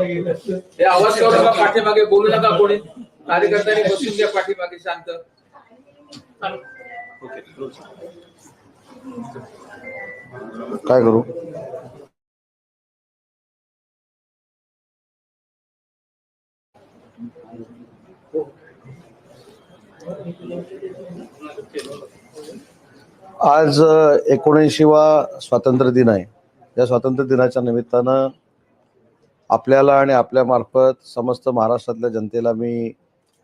हे आवाज करू नका पाठीमागे बोलू नका कोणी. कार्यकर्त्यांनी बसून घ्या पाठीमागे शांत. काय करू? आज एकोणऐंशीवा स्वातंत्र्य दिन आहे. या स्वातंत्र्य दिनाच्या निमित्तानं आपल्याला आणि आपल्यामार्फत समस्त महाराष्ट्रातल्या जनतेला मी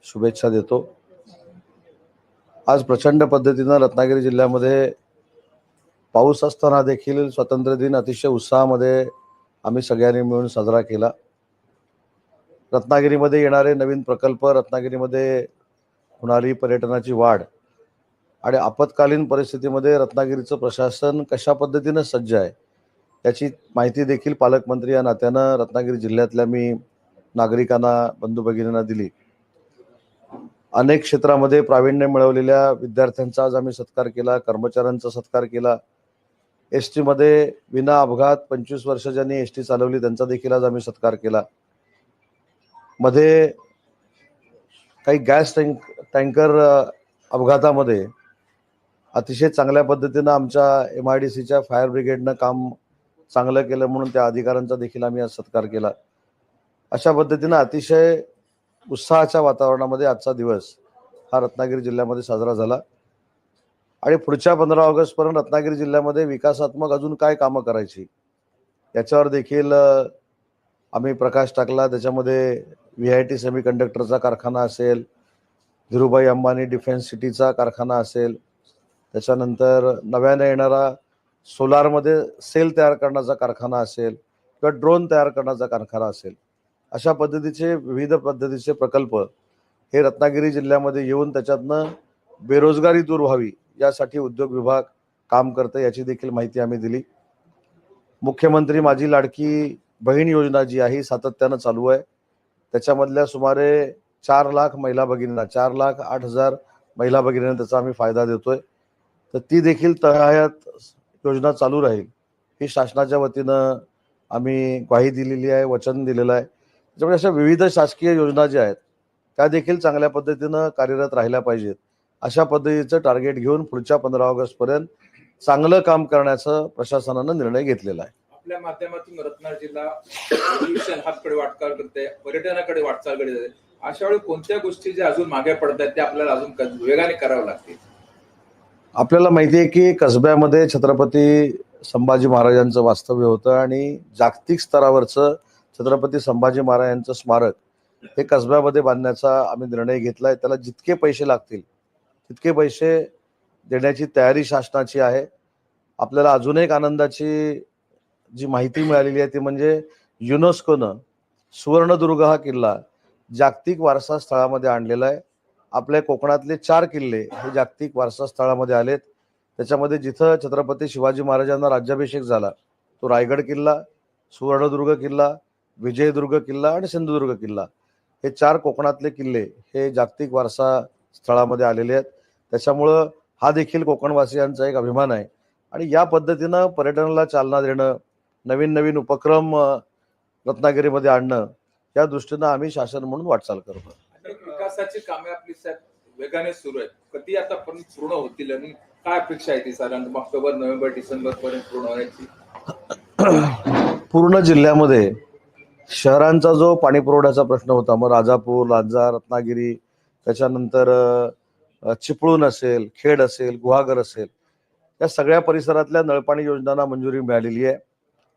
शुभेच्छा देतो. आज प्रचंड पद्धतीनं रत्नागिरी जिल्ह्यामध्ये पाऊस असताना देखील स्वातंत्र्य दिन अतिशय उत्साहामध्ये आम्ही सगळ्यांनी मिळून साजरा केला. रत्नागिरीमध्ये येणारे नवीन प्रकल्प रत्नागिरीमध्ये होणारी पर्यटनाची वाढ आणि आपत्कालीन परिस्थितीमध्ये रत्नागिरीचं प्रशासन कशा पद्धतीनं सज्ज आहे याची माहिती देखील पालकमंत्री या नात्यानं रत्नागिरी जिल्ह्यातल्या मी नागरिकांना बंधू भगिनींना दिली. अनेक क्षेत्रामध्ये प्रावीण्य मिळवलेल्या विद्यार्थ्यांचा आज आम्ही सत्कार केला कर्मचाऱ्यांचा सत्कार केला. एस टीमध्ये विना अपघात पंचवीस वर्ष ज्यांनी एस टी चालवली त्यांचा देखील आज आम्ही सत्कार केला. मध्ये काही गॅस टँक टँकर अपघातामध्ये अतिशय चांगल्या पद्धतीनं आमच्या एम आय डी सीच्या फायर ब्रिगेडनं काम चांगलं केलं म्हणून त्या अधिकाऱ्यांचा देखील आम्ही आज सत्कार केला. अशा पद्धतीनं अतिशय उत्साहाच्या वातावरणामध्ये आजचा दिवस हा रत्नागिरी जिल्ह्यामध्ये साजरा झाला. आणि पुढच्या पंधरा ऑगस्टपर्यंत रत्नागिरी जिल्ह्यामध्ये विकासात्मक अजून काय कामं करायची याच्यावर देखील आम्ही प्रकाश टाकला. त्याच्यामध्ये व्ही आय टी सेमी कंडक्टरचा कारखाना असेल धीरूभाई अंबानी डिफेन्स सिटीचा कारखाना असेल त्याच्यानंतर नव्याने येणारा सोलारमध्ये सेल तयार करण्याचा कारखाना असेल किंवा ड्रोन तयार करण्याचा कारखाना असेल अशा पद्धतीचे विविध पद्धतीचे प्रकल्प हे रत्नागिरी जिल्ह्यामध्ये येऊन त्याच्यातनं बेरोजगारी दूर व्हावी यासाठी उद्योग विभाग काम करतं याची देखील माहिती आम्ही दिली. मुख्यमंत्री माझी लाडकी बहीण योजना जी आहे ही सातत्यानं चालू आहे. त्याच्यामधल्या सुमारे चार लाख महिला भगिनींना चार लाख आठ हजार महिला भगिनींना त्याचा आम्ही फायदा देतोय. तर ती देखील तळायात योजना चालू राहील ही शासनाच्या वतीनं आम्ही ग्वाही दिलेली आहे वचन दिलेलं आहे. त्याच्यामुळे अशा विविध शासकीय योजना ज्या आहेत त्या देखील चांगल्या पद्धतीनं कार्यरत राहिल्या पाहिजेत. अशा पद्धतीचं टार्गेट घेऊन पुढच्या पंधरा ऑगस्टपर्यंत चांगलं काम करण्याचं प्रशासनानं निर्णय घेतलेला आहे. आपल्या माध्यमातून रत्नागिरी जिल्हा हातकडे वाटचाल करते पर्यटनाकडे वाटचाल करते. अशा वेळी कोणत्या गोष्टी ज्या अजून मागे पडत आहेत त्या आपल्याला अजून वेगाने कराव्या लागतील? आपल्याला माहिती आहे की कसब्यामध्ये छत्रपती संभाजी महाराजांचं वास्तव्य होतं आणि जागतिक स्तरावरचं छत्रपती संभाजी महाराजांचं स्मारक हे कसब्यामध्ये बांधण्याचा आम्ही निर्णय घेतलाय. त्याला जितके पैसे लागतील तितके पैसे देण्याची तयारी शासनाची आहे. आपल्याला अजून एक आनंदाची जी माहिती मिळालेली आहे ती म्हणजे युनेस्कोनं सुवर्णदुर्ग हा किल्ला जागतिक वारसा स्थळामध्ये आणलेला आहे. आपल्या कोकणातले चार किल्ले हे जागतिक वारसा स्थळामध्ये आलेत. त्याच्यामध्ये जिथं छत्रपती शिवाजी महाराजांना राज्याभिषेक झाला तो रायगड किल्ला सुवर्णदुर्ग किल्ला विजयदुर्ग किल्ला आणि सिंधुदुर्ग किल्ला हे चार कोकणातले किल्ले हे जागतिक वारसा स्थळामध्ये आलेले आहेत. त्याच्यामुळं हा देखील कोकणवासियांचा एक अभिमान आहे. आणि या पद्धतीनं पर्यटनाला चालना देणं नवीन नवीन उपक्रम रत्नागिरीमध्ये आणणं या दृष्टीनं आम्ही शासन म्हणून वाटचाल करतो विकासाची कामे आपली साहेब वेगाने सुरू आहेत. कधी आता पण पूर्ण होतील आणि काय अपेक्षा आहे ती साधारण ऑक्टोबर नोव्हेंबर डिसेंबर पर्यंत पूर्ण होण्याची पूर्ण जिल्ह्यामध्ये शहरांचा जो पाणी पुरवठ्याचा प्रश्न होता मग राजापूर लांजा रत्नागिरी त्याच्यानंतर चिपळूण असेल खेड असेल गुहागर असेल या सगळ्या परिसरातल्या नळपाणी योजनांना मंजुरी मिळालेली आहे.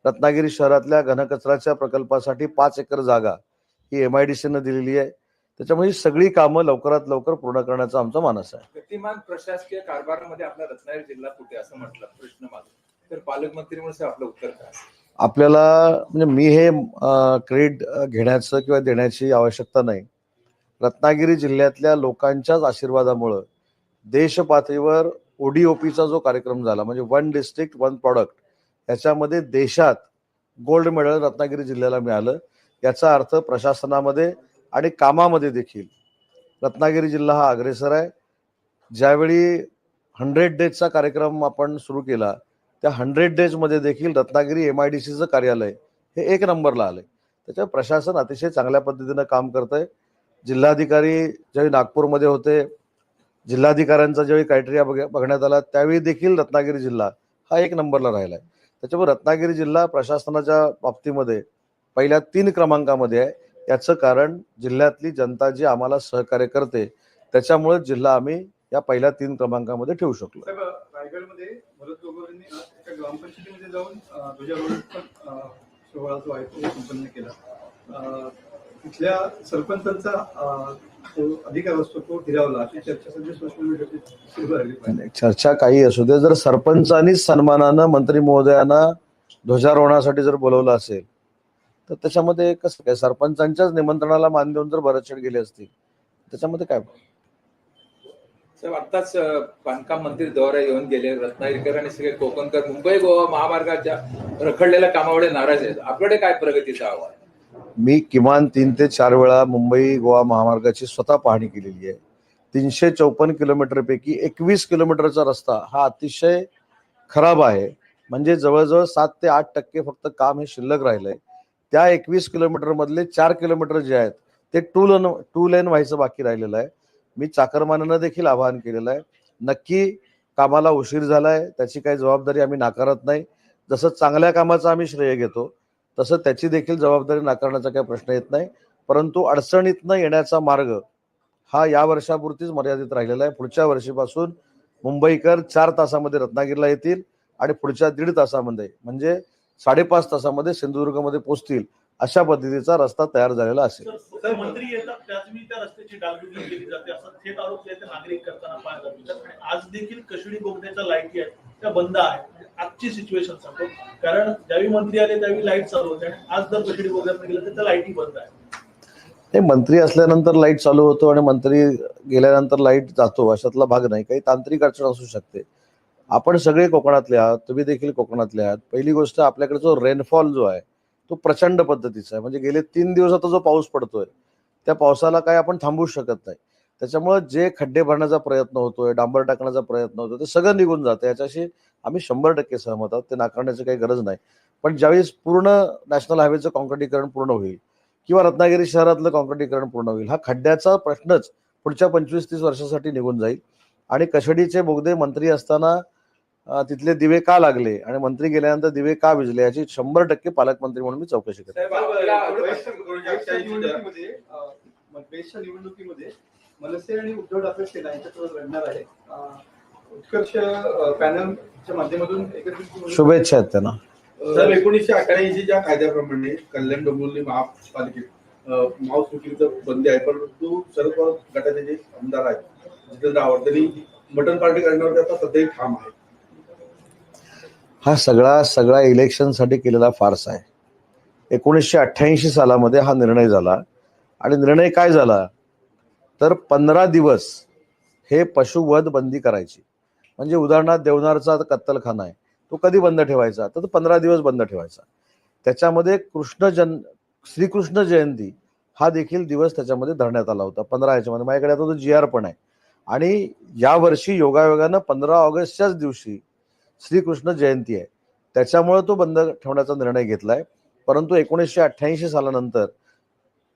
रत्नागिरी शहरातल्या घनकचऱ्याच्या प्रकल्पासाठी पाच एकर जागा ही एम आय डी सीनं दिलेली आहे. त्याच्यामुळे सगळी कामं लवकरात लवकर पूर्ण करण्याचा आमचा मानस आहे. गतिमान प्रशासकीय कारभारामध्ये आपला रत्नागिरी जिल्हा कुठे असं म्हटलं? प्रश्न माझा तर पालकमंत्री म्हणून आपलं उत्तर काय? आपल्याला म्हणजे मी हे क्रेडिट घेण्याचं किंवा देण्याची आवश्यकता नाही. रत्नागिरी जिल्ह्यातल्या लोकांच्याच आशीर्वादामुळं देश पातळीवर ओडीओपीचा जो कार्यक्रम झाला म्हणजे वन डिस्ट्रिक्ट वन प्रॉडक्ट याच्यामध्ये देशात गोल्ड मेडल रत्नागिरी जिल्ह्याला मिळालं. याचा अर्थ प्रशासनामध्ये आणि कामामध्ये देखील. रत्नागिरी जिल्हा हा अग्रेसर आहे. ज्यावेळी हंड्रेड डेजचा कार्यक्रम आपण सुरू केला त्या हंड्रेड डेजमध्ये देखील रत्नागिरी एम आय डी सीचं कार्यालय हे एक नंबरला आलंय. त्याच्यामुळे प्रशासन अतिशय चांगल्या पद्धतीनं काम करत आहे जिल्हाधिकारी ज्यावेळी नागपूरमध्ये होते जिल्हाधिकाऱ्यांचा ज्यावेळी क्रायटेरिया बघ बघण्यात आला त्यावेळी देखील रत्नागिरी जिल्हा हा एक नंबरला राहिला आहे त्याच्यामुळे रत्नागिरी जिल्हा प्रशासनाच्या बाबतीमध्ये पहिल्या तीन क्रमांकामध्ये आहे. याचं कारण जिल्ह्यातली जनता जी आम्हाला सहकार्य करते त्याच्यामुळे जिल्हा आम्ही या पहिल्या तीन क्रमांकामध्ये ठेवू शकलो. तिथल्या सरपंचांचा अधिकार असतो तो हिरावला अशी चर्चा सध्या सोशल काही असू दे. जर सरपंचानीच सन्मानानं मंत्री महोदयांना ध्वजारोहणासाठी जर बोलवलं असेल तर त्याच्यामध्ये कसं काय? सरपंचांच्याच निमंत्रणाला मान देऊन जर भरतशेठ गेले असतील त्याच्यामध्ये काय साहेब आत्ताच अं, बांधकाम मंत्री दौऱ्या येऊन गेले. रत्नागिरीकर आणि सगळे कोकणकर मुंबई गोवा महामार्गाच्या रखडलेल्या कामामुळे नाराज आहेत. आपल्याकडे काय प्रगतीचा अहवाल? मी किमान तीन ते चार वेळा मुंबई गोवा महामार्गाची स्वतः पाहणी केलेली आहे. तीनशे चौपन्न किलोमीटरपैकी एकवीस किलोमीटरचा रस्ता हा अतिशय खराब आहे. म्हणजे जवळजवळ सात ते आठ टक्के फक्त काम हे शिल्लक राहिलंय. त्या एकवीस किलोमीटर मधले चार किलोमीटर जे आहेत ते टू लेन टू लेन व्हायचं बाकी राहिलेलं आहे. मी चाकरमानानं देखील आवाहन केलेलं आहे. नक्की कामाला उशीर झालाय त्याची काही जबाबदारी आम्ही नाकारत नाही. जसं चांगल्या कामाचं आम्ही श्रेय घेतो तसं त्याची देखील जबाबदारी नाकारण्याचा काही प्रश्न येत नाही. परंतु अडचणीतनं येण्याचा मार्ग हा या वर्षापुरतीच मर्यादित राहिलेला आहे. पुढच्या वर्षीपासून मुंबईकर चार तासामध्ये रत्नागिरीला येतील आणि पुढच्या दीड तासामध्ये. म्हणजे साडेपाच तासामध्ये सिंधुदुर्गमध्ये पोहोचतील अशा पद्धतीचा रस्ता तयार झालेला असेल. ते आज देखील कशडी बोगद्याच्या लाईटी आहेत त्या बंद आहेत. आजची सिच्युएशन सांगतो. कारण ज्यावेळी मंत्री आले त्यावेळी लाइट चालू होते. आणि आज जर कशडी बोगद्यात गेलं तर त्या लाईटी बंद आहेत. हे मंत्री असल्यानंतर लाइट चालू होतो आणि मंत्री गेल्यानंतर लाइट जातो. अशातला भाग नाही. काही तांत्रिक अडचण असू शकते. आपण सगळे कोकणातले आहात तुम्ही देखील कोकणातले आहात. पहिली गोष्ट आपल्याकडे जो रेनफॉल जो आहे तो प्रचंड पद्धतीचा आहे. म्हणजे गेले तीन दिवस आता जो पाऊस पडतोय त्या पावसाला काय आपण थांबवू शकत नाही. त्याच्यामुळे जे खड्डे भरण्याचा प्रयत्न होतोय डांबर टाकण्याचा प्रयत्न होतोय ते सगळं निघून जातं. याच्याशी आम्ही शंभर टक्के सहमत आहोत. ते नाकारण्याची काही गरज नाही. पण ज्यावेळेस पूर्ण नॅशनल हायवेचं कॉन्क्रिटीकरण पूर्ण होईल किंवा रत्नागिरी शहरातलं कॉन्क्रिटीकरण पूर्ण होईल हा खड्ड्याचा प्रश्नच पुढच्या पंचवीस तीस वर्षासाठी निघून जाईल. आणि कशडीचे बोगदे मंत्री असताना तिथले दिवे का लागले? आणि मंत्री गेल्यानंतर दिवे का विजले? याची शंभर टक्के पालकमंत्री म्हणून मी चौकशी निवडणुकीमध्ये मनसे आणि उद्धव ठाकरे सेना आहे उत्कर्ष पॅनलच्या माध्यमातून शुभेच्छा आहेत त्यांना. साहेब एकोणीसशे अठ्ठ्याऐंशीच्या कायद्याप्रमाणे कल्याण डोंबिवली महापालिकेत मांस विक्रीचं बंदी आहे परंतु शरद पवार गटाचे जे आमदार आहेत जितेंद्र आव्हाड त्यांनी मटन पार्टी करण्यावर आता सध्याही ठाम आहे. हा सगळा सगळा इलेक्शनसाठी केलेला फार्स आहे. एकोणीसशे अठ्ठ्याऐंशी सालामध्ये हा निर्णय झाला. आणि निर्णय काय झाला? तर पंधरा दिवस हे पशुवध बंदी करायची. म्हणजे उदाहरणार्थ देवनारचा कत्तलखाना आहे. तो कधी बंद ठेवायचा? तर तो पंधरा दिवस बंद ठेवायचा. त्याच्यामध्ये कृष्ण जन श्रीकृष्ण जयंती हा देखील दिवस त्याच्यामध्ये धरण्यात आला होता. पंधरा याच्यामध्ये. माझ्याकडे आता तो जी आर पण आहे. आणि यावर्षी योगायोगानं पंधरा ऑगस्टच्याच दिवशी श्रीकृष्ण जयंती आहे. त्याच्यामुळे तो बंद ठेवण्याचा निर्णय घेतलाय. परंतु एकोणीसशे अठ्ठ्याऐंशी सालानंतर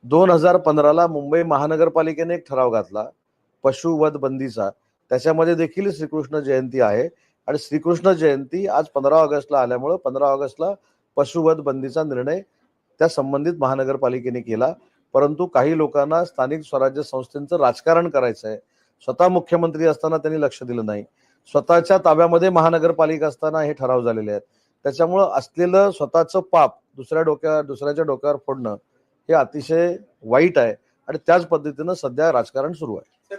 दोन हजार पंधराला मुंबई महानगरपालिकेने एक ठराव घातला पशुवध बंदीचा. त्याच्यामध्ये देखील श्रीकृष्ण जयंती आहे आणि श्रीकृष्ण जयंती आज पंधरा ऑगस्टला आल्यामुळं पंधरा ऑगस्टला पशुवध बंदीचा निर्णय त्या संबंधित महानगरपालिकेने केला. परंतु काही लोकांना स्थानिक स्वराज्य संस्थेचं राजकारण करायचं आहे स्वतः मुख्यमंत्री असताना त्यांनी लक्ष दिलं नाही. स्वतःच्या ताब्यामध्ये महानगरपालिका असताना हे ठराव झालेले आहेत. त्याच्यामुळं असलेलं स्वतःचं पाप दुसऱ्या डोक्या दुसऱ्याच्या डोक्यावर फोडणं हे अतिशय वाईट आहे आणि त्याच पद्धतीनं सध्या राजकारण सुरू आहे.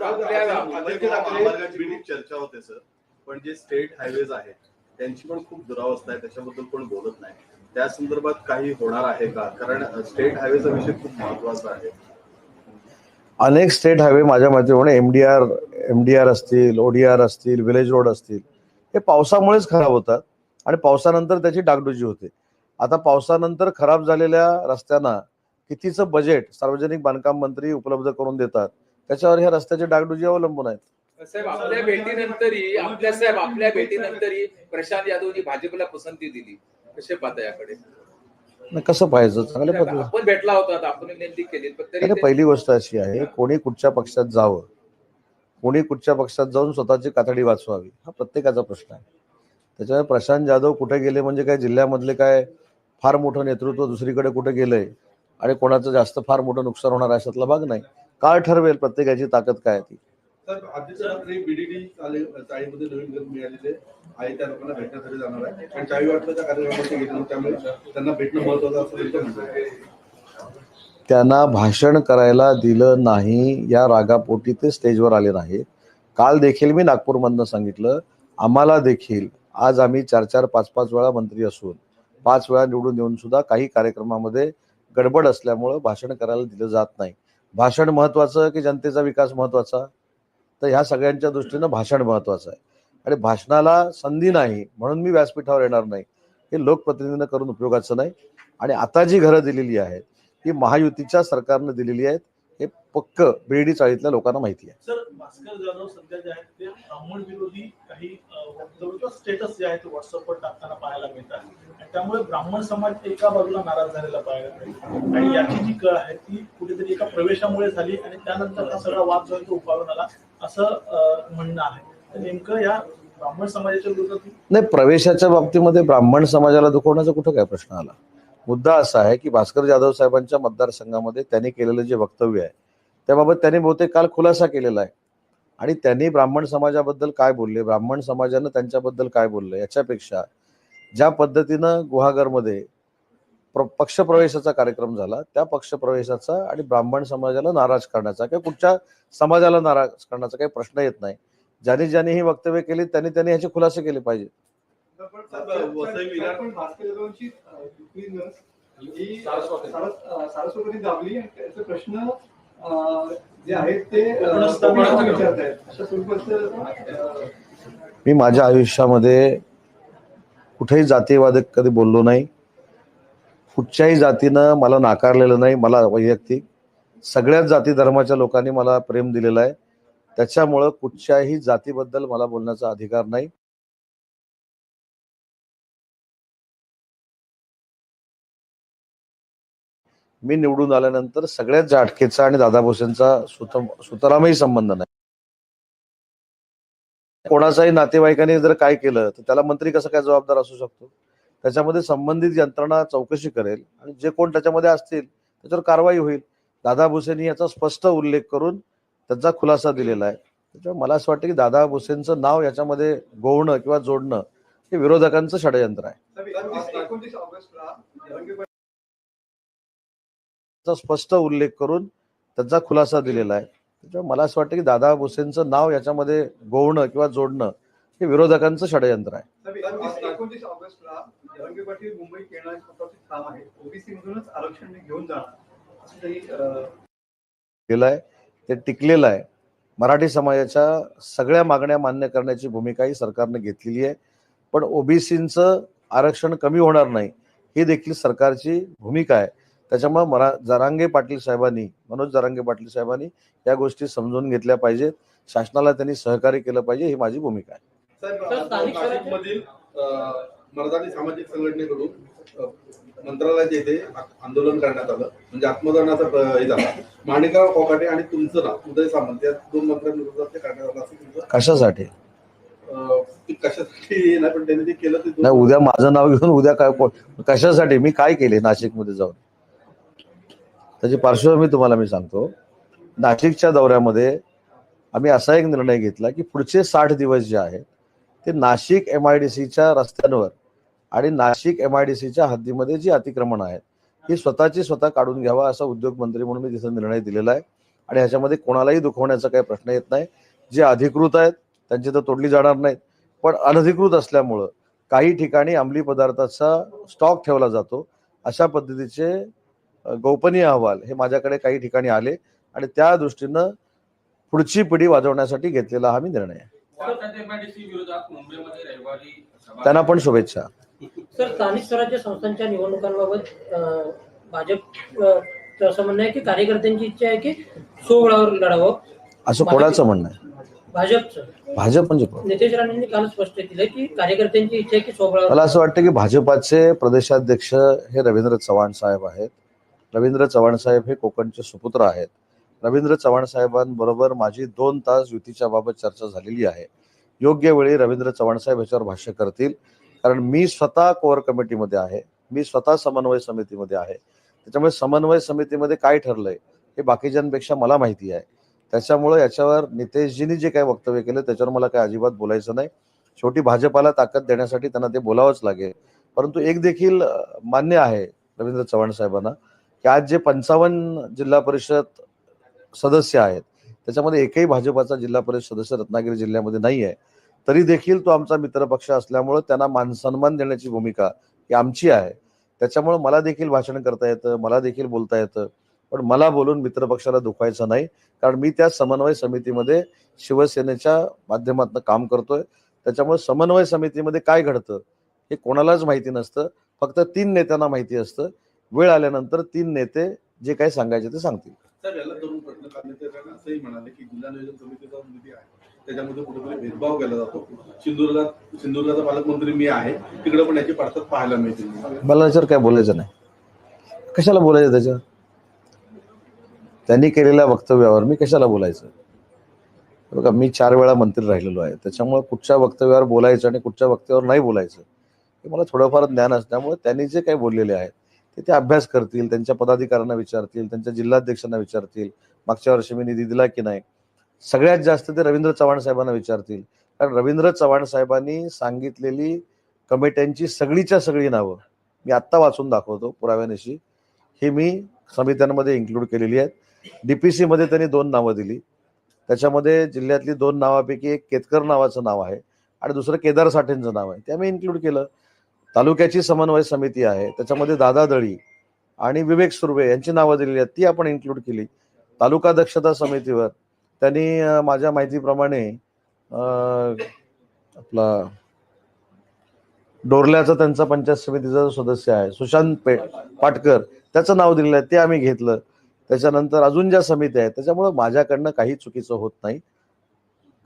चर्चा होते सर. पण जे स्टेट हायवेज आहेत त्यांची पण खूप दुरावस्था आहे त्याच्याबद्दल पण बोलत नाही. त्या संदर्भात काही होणार आहे का? कारण स्टेट हायवेचा विषय खूप महत्त्वाचा आहे. अनेक स्टेट हायवे माझ्या माहितीप्रमाणे M D R M D R असतील ओडीआर असतील विलेज रोड असतील हे पावसामुळेच खराब होतात आणि पावसानंतर त्याची डागडुजी होते. आता पावसानंतर खराब झालेल्या रस्त्यांना कितीचं बजेट सार्वजनिक बांधकाम मंत्री उपलब्ध करून देतात त्याच्यावर ह्या रस्त्याची डागडुजी अवलंबून आहेत. साहेब आपल्या भेटीनंतरही आपल्या साहेब आपल्या भेटीनंतरही प्रशांत यादवनी भाजपला पसंती दिली. कसे पाहता याकडे? कसं पाहायचं? चांगल्या पद्धतीने आपण भेटला होता आपण केली पहिली गोष्ट अशी आहे कोणी कुठच्या पक्षात जावं कोणी कुठच्या पक्षात जाऊन स्वतःची कातडी वाचवावी? हा प्रत्येकाचा प्रश्न आहे. त्याच्यामुळे प्रशांत जाधव कुठे गेले म्हणजे काय जिल्ह्यामधले काय फार मोठं नेतृत्व दुसरीकडे कुठे गेलंय? आणि कोणाचं जास्त फार मोठं नुकसान होणार आहे अशातला भाग नाही. काळ ठरवेल प्रत्येकाची ताकद काय आहे ती. आहे. त्या लोकांना भेटण्यासाठी जाणार आहे. त्यांना भेटणं महत्वाचं त्यांना भाषण करायला दिलं नाही या रागापोटी ते स्टेजवर आले नाहीत. काल देखील मी नागपूरमधनं सांगितलं आम्हाला देखील आज आम्ही चार चार पाच पाच वेळा मंत्री असून पाच वेळा निवडून येऊन सुद्धा काही कार्यक्रमामध्ये गडबड असल्यामुळं भाषण करायला दिलं जात नाही. भाषण महत्वाचं की जनतेचा विकास महत्त्वाचा? तर ह्या सगळ्यांच्या दृष्टीनं भाषण महत्वाचं आहे. आणि भाषणाला संधी नाही म्हणून मी व्यासपीठावर येणार नाही. हे लोकप्रतिनिधीनं करून उपयोगाचं नाही. आणि आता जी घरं दिलेली आहेत ही महायुतीच्या सरकारनं दिलेली आहेत. हे पक्क बेरडी चाळीतल्या लोकांना माहिती आहे. सर भास्कर जाधव सध्या जे आहेत ते ब्राह्मण विरोधी काही स्टेटस जे आहे ते व्हॉट्सअपवर टाकताना पाहायला मिळतात. त्यामुळे ब्राह्मण समाज एका बाजूला नाराज झालेला पाहायला मिळतो आणि याची जी कळ आहे ती कुठेतरी एका प्रवेशामुळे झाली आणि त्यानंतर हा सगळा वाद जो आहे तो उफाळून आला असं म्हणणं आहे. नेमकं या ब्राह्मण समाजाच्या विरोधात नाही प्रवेशाच्या बाबतीमध्ये ब्राह्मण समाजाला दुखवण्याचा कुठं काय प्रश्न आला? मुद्दा असा आहे की भास्कर जाधव साहेबांच्या मतदारसंघामध्ये त्यांनी केलेलं जे वक्तव्य आहे त्याबाबत त्यांनी बहुतेक काल खुलासा केलेला आहे. आणि त्यांनी ब्राह्मण समाजाबद्दल काय बोलले ब्राह्मण समाजानं त्यांच्याबद्दल काय बोललं याच्यापेक्षा ज्या पद्धतीनं गुहागरमध्ये प्र पक्षप्रवेशाचा कार्यक्रम झाला त्या पक्षप्रवेशाचा आणि ब्राह्मण समाजाला नाराज करण्याचा किंवा कुठच्या समाजाला नाराज करण्याचा काही प्रश्न येत नाही. ज्याने ज्याने ही वक्तव्य केली त्यांनी त्यांनी ह्याचे खुलासे केले पाहिजे. पण भास्कर ही सारस्वती. दाबली आणि त्याचे प्रश्न जे आहेत ते अशा स्वरूपाचं मी माझ्या आयुष्यामध्ये कुठेही जातीवाद कधी बोललो नाही. कुठच्याही जातीनं मला नाकारलेलं नाही मला वैयक्तिक. सगळ्याच जाती धर्माच्या लोकांनी मला प्रेम दिलेलं आहे. त्याच्यामुळं कुठच्याही जातीबद्दल मला बोलण्याचा अधिकार नाही. मी निवडून आल्यानंतर सगळ्याच जाटकेचा आणि दादा भोसेंचा सुत संबंध नाही. कोणाचाही नातेवाईकाने जर काय केलं तर त्याला मंत्री कसं काय जबाबदार असू शकतो? त्याच्यामध्ये संबंधित यंत्रणा चौकशी करेल आणि जे कोण त्याच्यामध्ये असतील त्याच्यावर कारवाई होईल. दादा भुसेंनी याचा स्पष्ट उल्लेख करून त्याचा खुलासा दिलेला आहे. त्याच्यामुळे मला असं वाटतं की दादा भुसेंचं नाव याच्यामध्ये गोवणं किंवा जोडणं हे विरोधकांचं षडयंत्र आहे. स्पष्ट उल्लेख करून त्याचा खुलासा दिलेला आहे. त्याच्यामुळे मला असं वाटतं की दादा भुसेंचं नाव याच्यामध्ये गोवणं किंवा जोडणं हे विरोधकांचं षडयंत्र आहे. आहे. ते टिकलेलं आहे. मराठी समाजाच्या सगळ्या मागण्या मान्य करण्याची भूमिका ही सरकारने घेतलेली आहे. पण ओबीसीचं आरक्षण कमी होणार नाही ही देखील सरकारची भूमिका आहे. त्याच्यामुळे मरा जरांगे पाटील साहेबांनी मनोज जरांगे पाटील साहेबांनी या गोष्टी समजून घेतल्या पाहिजेत. शासनाला त्यांनी सहकार्य केलं पाहिजे ही माझी भूमिका आहे. मराठी सामाजिक संघटनेकडून मंत्रालयाच्या इथे आंदोलन करण्यात आलं. म्हणजे आत्मदहनाचा प्र- हे झाला. माणिकराव कोकाटे आणि तुमचं नाव उदय सामंत या दोन मंत्र्यांविरोधात ते करण्यात आलं असं तुमचं? कशासाठी? कशासाठी नाही पण त्यांनी ते केलं ते दोन- नाही उद्या माझं नाव घेऊन उद्या काय कशासाठी? मी काय केले नाशिकमध्ये जाऊन? त्याची पार्श्वभूमी तुम्हाला मी सांगतो. नाशिकच्या दौऱ्यामध्ये आम्ही असा एक निर्णय घेतला की पुढचे साठ दिवस जे आहेत ते नाशिक एम आय डी सीच्या रस्त्यांवर आणि नाशिक एम आय डी सीच्या हद्दीमध्ये जी अतिक्रमण आहेत ही स्वतःची स्वतः काढून घ्यावा असा उद्योग मंत्री म्हणून मी तिथं निर्णय दिलेला आहे. आणि ह्याच्यामध्ये कोणालाही दुखवण्याचा काही प्रश्न येत नाही. जे अधिकृत आहेत त्यांची तर तोडली जाणार नाहीत. पण अनधिकृत असल्यामुळं काही ठिकाणी अंमली पदार्थाचा स्टॉक ठेवला जातो. अशा पद्धतीचे गोपनीय अहवाल हे माझ्याकडे काही ठिकाणी आले आणि त्या दृष्टीनं पुढची पिढी वाजवण्यासाठी घेतलेला हा मी निर्णय त्यांना पण शुभेच्छा. सर स्थानिक स्वराज्य संस्थांच्या निवडणुकांबाबत भाजप असं म्हणणं आहे की कार्यकर्त्यांची इच्छा आहे की सोहळावर लढावं. असं कोणाचं म्हणणं आहे? भाजपचं. भाजप म्हणजे? नितेश राणेंनी काल स्पष्ट केलं की कार्यकर्त्यांची इच्छा आहे की सोबळा मला असं वाटतं की भाजपाचे प्रदेशाध्यक्ष हे रवींद्र चव्हाण साहेब आहेत. रवींद्र चव्हाण साहेब हे कोकणचे सुपुत्र आहेत. रवींद्र चव्हाण साहेबांबरोबर माझी दोन तास युतीच्या बाबत चर्चा झालेली आहे. योग्य वेळी रवींद्र चव्हाण साहेब याच्यावर भाष्य करतील. कारण मी स्वतः कोअर कमिटीमध्ये आहे. मी स्वतः समन्वय समितीमध्ये आहे. त्याच्यामुळे समन्वय समितीमध्ये काय ठरलंय हे बाकीच्यांपेक्षा मला माहिती आहे. त्याच्यामुळे याच्यावर नितेशजींनी जे काही वक्तव्य केलं त्याच्यावर मला काही अजिबात बोलायचं नाही. शेवटी भाजपाला ताकद देण्यासाठी त्यांना ते बोलावंच लागेल. परंतु एक देखील मान्य आहे रवींद्र चव्हाण साहेबांना. की आज जे पंचावन्न जिल्हा परिषद सदस्य आहेत त्याच्यामध्ये एकही भाजपाचा जिल्हा परिषद सदस्य रत्नागिरी जिल्ह्यामध्ये नाही आहे तरी देखील तो आमचा मित्रपक्ष असल्यामुळं त्यांना मानसन्मान देण्याची भूमिका ही आमची आहे. त्याच्यामुळे मला देखील भाषण करता येतं मला देखील बोलता येतं. पण मला बोलून मित्रपक्षाला दुखायचं नाही कारण मी त्या समन्वय समितीमध्ये शिवसेनेच्या माध्यमातून काम करतोय. त्याच्यामुळे समन्वय समितीमध्ये काय घडतं हे कोणालाच माहिती नसतं. फक्त तीन नेत्यांना माहिती असतं. वेळ आल्यानंतर तीन नेते जे काही सांगायचे ते सांगतील. त्याच्यामध्ये कुठेतरी भेदभाव केला जातो. सिंधुदुर्गात सिंधुदुर्गाचा पालकमंत्री मी आहे तिकडे पण याची पडतात पाहायला मिळतील मला याच्यावर काय बोलायचं नाही. कशाला बोलायचं त्याच्यावर? त्यांनी केलेल्या वक्तव्यावर मी कशाला बोलायचं? बघा मी चार वेळा मंत्री राहिलेलो आहे त्याच्यामुळे कुठच्या वक्तव्यावर बोलायचं आणि कुठच्या वक्तव्यावर नाही बोलायचं हे मला थोडंफार ज्ञान असल्यामुळे त्यांनी जे काही बोललेले आहेत ते ते अभ्यास करतील त्यांच्या पदाधिकाऱ्यांना विचारतील त्यांच्या जिल्हाध्यक्षांना विचारतील मागच्या वर्षी मी निधी दिला की नाही. सगळ्यात जास्त ते रवींद्र चव्हाण साहेबांना विचारतील. कारण रवींद्र चव्हाण साहेबांनी सांगितलेली कमिट्यांची सगळीच्या सगळी नावं मी आत्ता वाचून दाखवतो पुराव्यानिशी. ही मी समित्यांमध्ये इन्क्लूड केलेली आहेत. बी पी सीमध्ये त्यांनी दोन नावं दिली. त्याच्यामध्ये जिल्ह्यातली दोन नावापैकी एक केतकर नावाचं नाव आहे आणि दुसरं केदार साठेंचं नाव आहे. ते आम्ही इन्क्लूड केलं. तालुक्याची समन्वय समिती आहे त्याच्यामध्ये दादा दळी आणि विवेक सुर्वे यांची नावं दिलेली आहेत ती आपण इन्क्लूड केली. तालुका दक्षता समितीवर त्यांनी माझ्या माहितीप्रमाणे आपला डोरल्याचा त्यांचा पंचायत समितीचा सदस्य आहे सुशांत पे पाटकर त्याचं नाव दिलेलं आहे ते आम्ही घेतलं. त्याच्यानंतर अजून ज्या समित्या आहेत त्याच्यामुळं माझ्याकडनं काही चुकीचं होत नाही.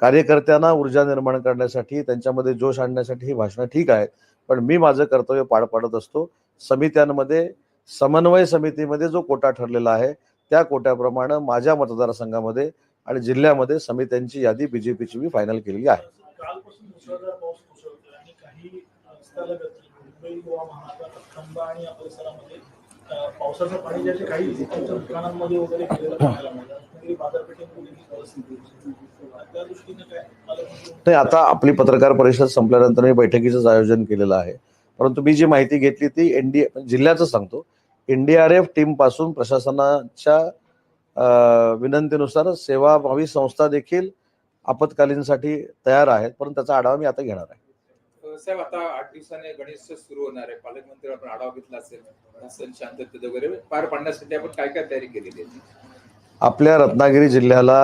कार्यकर्त्यांना ऊर्जा निर्माण करण्यासाठी त्यांच्यामध्ये जोश आणण्यासाठी ही भाषणं ठीक आहेत. पण मी माझं कर्तव्य पार पाडत असतो. समित्यांमध्ये समन्वय समितीमध्ये जो कोटा ठरलेला आहे त्या कोट्याप्रमाणे माझ्या मतदारसंघामध्ये आणि जिल्ह्यामध्ये समित्यांची यादी बीजेपीची मी फायनल केलेली आहे. कालपासून आणि पावसाचं पाणी ज्याचे काही दुकानांमध्ये वगैरे पालकमंत्री नाही आता आपली पत्रकार परिषद संपल्यानंतर मी बैठकीचंच आयोजन केलेलं आहे. परंतु मी जी माहिती घेतली ती एनडीए जिल्ह्याचं सांगतो. एनडीआरएफ टीमपासून प्रशासनाच्या विनंतीनुसार सेवाभावी संस्था देखील आपत्कालीनसाठी तयार आहेत. परंतु त्याचा आढावा मी आता घेणार आहे. साहेब आता आठ दिवसाने गणेश सुरू होणार आहे. पालकमंत्री आपण आढावा घेतला असेल सण शांततेत वगैरे. पार पाडण्यासाठी आपण काय काय तयारी केलेली आहे? आपल्या रत्नागिरी जिल्ह्याला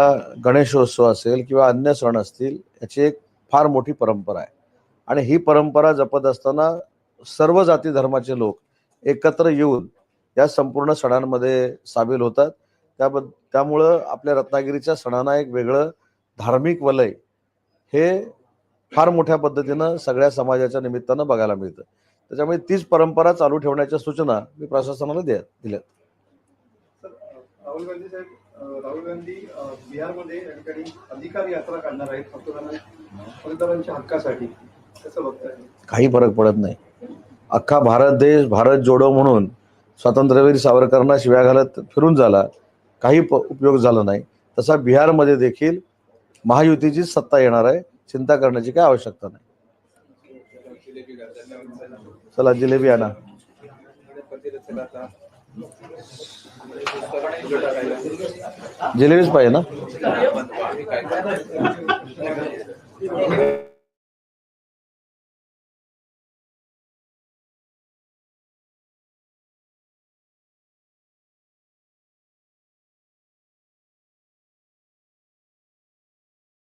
गणेशोत्सव असेल किंवा अन्य सण असतील याची एक फार मोठी परंपरा आहे. आणि ही परंपरा जपत असताना सर्व जाती धर्माचे लोक एकत्र येऊन या संपूर्ण सणांमध्ये सामील होतात. त्याब त्यामुळं आपल्या रत्नागिरीच्या सणांना एक वेगळं धार्मिक वलय हे फार मोठ्या पद्धतीनं सगळ्या समाजाच्या निमित्तानं बघायला मिळतं. त्याच्यामुळे तीच परंपरा चालू ठेवण्याच्या सूचना मी प्रशासनाला द्या दिल्या राहुल गांधी साहेब राहुल गांधी बिहारमध्ये या ठिकाणी अधिकार यात्रा काढणार आहेत मतदारांच्या हक्कासाठी. काही फरक पडत नाही. अख्खा भारत देश भारत जोडो म्हणून स्वातंत्र्यवीर सावरकरांना शिव्या घालत फिरून झाला काही उपयोग झाला नाही. तसा बिहारमध्ये देखील महायुतीचीच सत्ता येणार आहे. चिंता करण्याची काय आवश्यकता नाही. चला जिलेबी आणा. जिलेबीच पाहिजे ना?